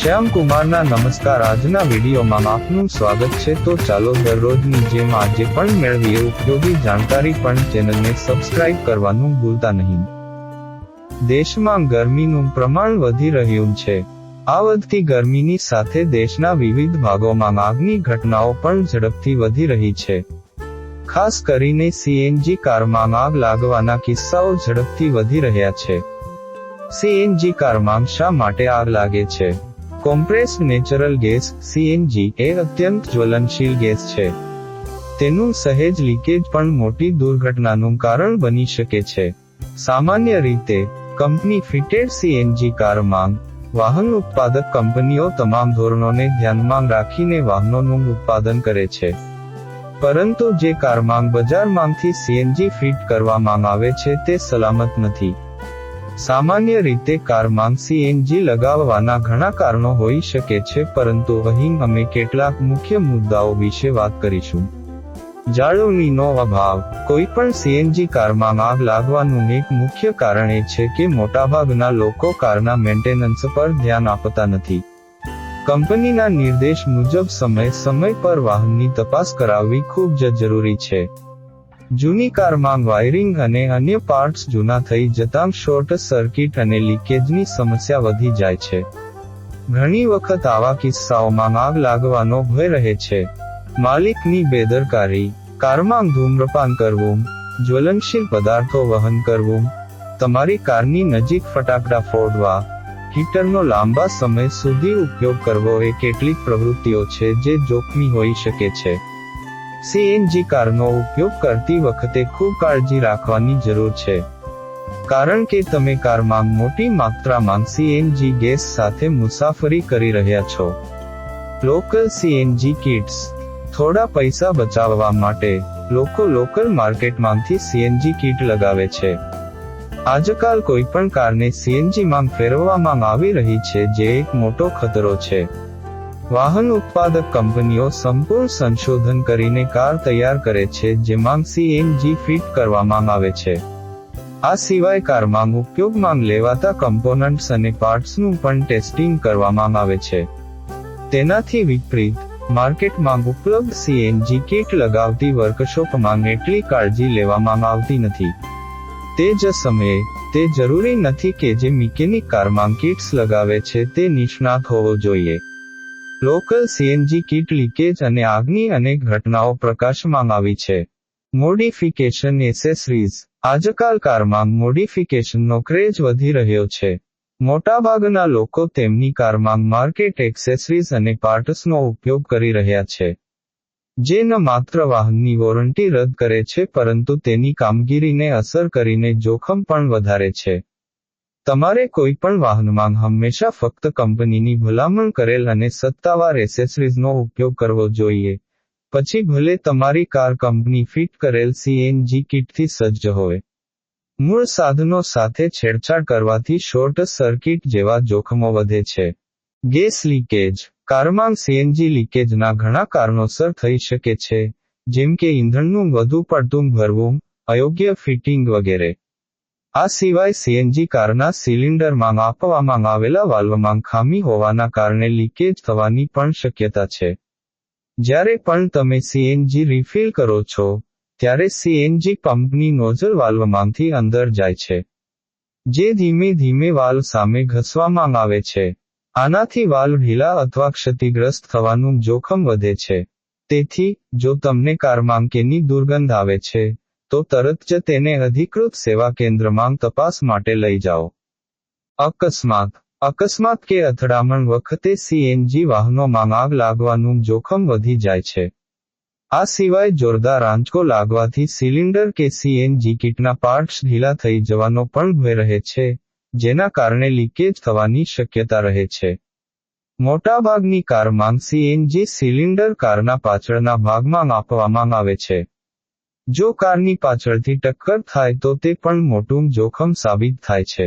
શ્યામ કુમારના નમસ્કાર. આજના વિડીયોમાં આપનું સ્વાગત છે. તો ચાલો દરરોજની જેમ આજે પણ મેળવીએ ઉપયોગી જાણકારી પણ ચેનલને સબસ્ક્રાઇબ કરવાનું ભૂલતા નહીં. દેશમાં ગરમીનું પ્રમાણ વધી રહ્યું છે. આ વધતી ગરમીની સાથે દેશના વિવિધ ભાગોમાં આગની ઘટનાઓ પણ ઝડપથી વધી રહી છે. ખાસ કરીને સીએનજી કારમાં આગ લાગવાના કિસ્સાઓ ઝડપથી વધી રહ્યા છે. સીએનજી કારમાં શા માટે આગ લાગે છે? કોમ્પ્રેસ્ડ નેચરલ ગેસ સીએનજી એ અત્યંત જ્વલનશીલ ગેસ છે. તેનું સહેજ લીકેજ પણ મોટી દુર્ઘટનાનું કારણ બની શકે છે. સામાન્ય રીતે, કંપની ફિટેડ સીએનજી કારમાં વાહન ઉત્પાદક કંપનીઓ તમામ ધોરણોને ધ્યાનમાં રાખીને વાહનોનું ઉત્પાદન કરે છે. પરંતુ જે કારમાંગ બજારમાંથી સીએનજી ફિટ કરવામાં આવે છે તે સલામત નથી. સામાન્ય રીતે કારમાં સીએનજી લગાવવાના ઘણા કારણો હોઈ શકે છે, પરંતુ અહીં અમે કેટલાક મુખ્ય મુદ્દાઓ વિશે વાત કરીશું. જાળવણીનો અભાવ. કોઈ પણ સીએનજી કારમાં આગ લાગવાનું એક મુખ્ય કારણ એ છે કે મોટાભાગના લોકો કારના મેન્ટેનન્સ પર ધ્યાન આપતા નથી. કંપનીના નિર્દેશ મુજબ સમય સમય પર વાહનની તપાસ કરાવવી ખૂબ જ જરૂરી છે. જૂની કારમાં વાયરિંગ અને અન્ય પાર્ટ્સ જૂના થઈ જતાં શોર્ટ સર્કિટ અને લીકેજની સમસ્યા વધી જાય છે. ઘણી વખત આવા કિસ્સાઓમાં આગ લાગવાનો ભય રહે છે. માલિકની બેદરકારી, કારમાં ધૂમ્રપાન કરવું, જ્વલનશીલ પદાર્થો વહન કરવું, તમારી કારની નજીક ફટાકડા ફોડવા, હીટરનો લાંબા સમય સુધી ઉપયોગ કરવો એ કેટલીક પ્રવૃત્તિઓ છે જે જોખમી હોઈ શકે છે. સીએનજી કારનો ઉપયોગ કરતી વખતે ખૂબ કાળજી રાખવાની જરૂર છે. કારણ કે તમે કારમાં મોટી માત્રામાં સીએનજી ગેસ સાથે મુસાફરી કરી રહ્યા છો. લોકલ સીએનજી કિટ્સ થોડા પૈસા બચાવવા માટે, લોકો લોકલ માર્કેટમાંથી સીએનજી કીટ લગાવે છે. આજકાલ કોઈ પણ કારને સીએનજીમાં ફેરવવામાં આવી રહી છે જે એક મોટો ખતરો છે. વાહન ઉત્પાદક કંપનીઓ સંપૂર્ણ સંશોધન કરીને કાર તૈયાર કરે છે, જેમાં સીએનજી ફિટ કરવામાં આવે છે. આ સિવાય કારમાં ઉપયોગમાં લેવાતા કમ્પોનન્ટ્સ અને પાર્ટ્સનું પણ ટેસ્ટિંગ કરવામાં આવે છે. તેનાથી વિપરીત, માર્કેટમાં ઉપલબ્ધ સીએનજી કીટ લગાવતી વર્કશોપમાં એટલી કાળજી લેવામાં આવતી નથી. તે જ સમયે, તે જરૂરી નથી કે જે મિકેનિક કારમાં કિટ્સ લગાવે છે, તે નિષ્ણાત હોવો જોઈએ. લોકલ સીએનજી કીટ લીકેજ અને આગની અનેક ઘટનાઓ પ્રકાશમાં આવી છે. Modification accessories. આજકાલ કારમાં મોડિફિકેશનનો ક્રેઝ વધી રહ્યો છે. મોટાભાગના લોકો તેમની કારમાં માર્કેટ એક્સેસરીઝ અને પાર્ટ્સનો ઉપયોગ કરી રહ્યા છે. જે ન માત્ર વાહનની વોરંટી રદ કરે છે, પરંતુ તેની કામગીરીને અસર કરીને જોખમ પણ વધારે છે. તમારે કોઈ પણ વાહનમાં હંમેશા ફક્ત કંપનીની ભલામણ કરેલ અને સત્તાવાર એસેસરીઝનો ઉપયોગ કરવો જોઈએ. પછી ભલે તમારી કાર કંપની ફિટ કરેલ સીએનજી કિટથી સજ્જ હોય. મૂળ સાધનો સાથે છેડછાડ કરવાથી શોર્ટ સર્કિટ જેવા જોખમો વધે છે. Gas leakage. કારમાં સીએનજી લીકેજના ઘણા કારણોસર થઈ શકે છે, જેમ કે ઇંધણનું વધુ પડતું ભરવું, અયોગ્ય ફિટિંગ વગેરે. આ સિવાય સીએનજી કારના સિલિન્ડરમાં આપવામાં આવેલા વાલ્વમાં ખામી હોવાના કારણે લીકેજ થવાની પણ શક્યતા છે. જ્યારે પણ તમે સીએનજી રિફિલ કરો છો, ત્યારે સીએનજી પંપની નોઝલ વાલ્વમાંથી અંદર જાય છે. જે ધીમે ધીમે વાલ્વ સામે ઘસવામાં આવે છે. આનાથી વાલ્વ ઢીલા અથવા ક્ષતિગ્રસ્ત થવાનું જોખમ વધે છે. તેથી, જો તમને કારમાં કેની દુર્ગંધ આવે છે તો તરત જ તેને અધિકૃત સેવા કેન્દ્રમાં તપાસ માટે લઈ જાઓ. અકસ્માત. અકસ્માત કે અથડામણ વખતે સીએનજી વાહનોમાં આગ લાગવાનું જોખમ વધી જાય છે. આ સિવાય જોરદાર આંચકો લાગવાથી સિલિન્ડર કે સીએનજી કિટના પાર્ટ્સ ઢીલા થઈ જવાનો પણ ભય રહે છે, જેના કારણે લીકેજ થવાની શક્યતા રહે છે. મોટાભાગની કારમાં સીએનજી સિલિન્ડર કારના પાછળના ભાગમાં આપવામાં આવે છે. જો કારની પાછળથી ટક્કર થાય તો તે પણ મોટું જોખમ સાબિત થાય છે.